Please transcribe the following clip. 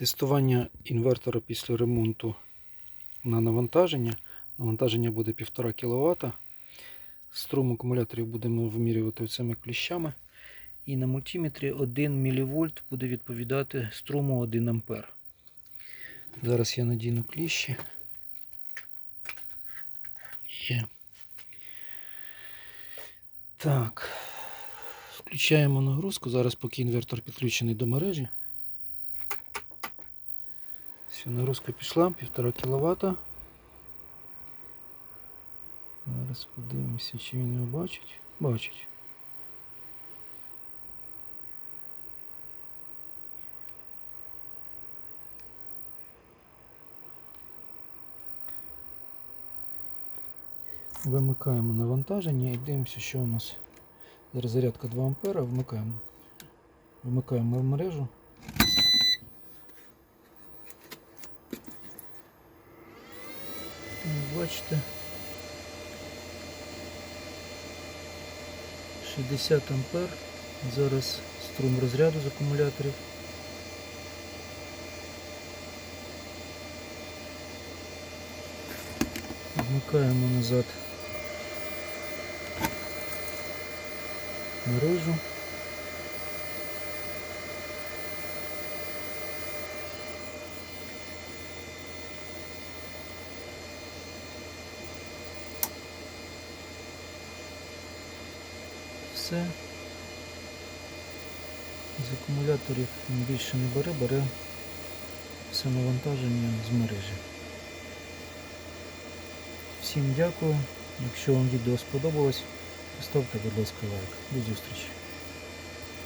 Тестування інвертора після ремонту на навантаження. Навантаження буде 1,5 кВт. Струм акумуляторів будемо вимірювати цими кліщами. І на мультиметрі 1 мВ буде відповідати струму 1 А. Зараз я надіну кліщі. Є. Так. Включаємо нагрузку. Зараз поки інвертор підключений до мережі. Все, нагрузка пішла, 1,5 кВт. Зараз подивимося, чи він його бачить. Бачить. Вимикаємо навантаження і дивимося, що у нас. Зараз зарядка 2 А, вмикаємо. Вимикаємо мережу. Бачите. 60 ампер. Зараз струм розряду з акумуляторів. Вмикаємо назад мережу. Все. З акумуляторів більше не бере, бере все навантаження з мережі. Всім дякую. Якщо вам відео сподобалось, поставте, будь ласка, лайк. До зустрічі.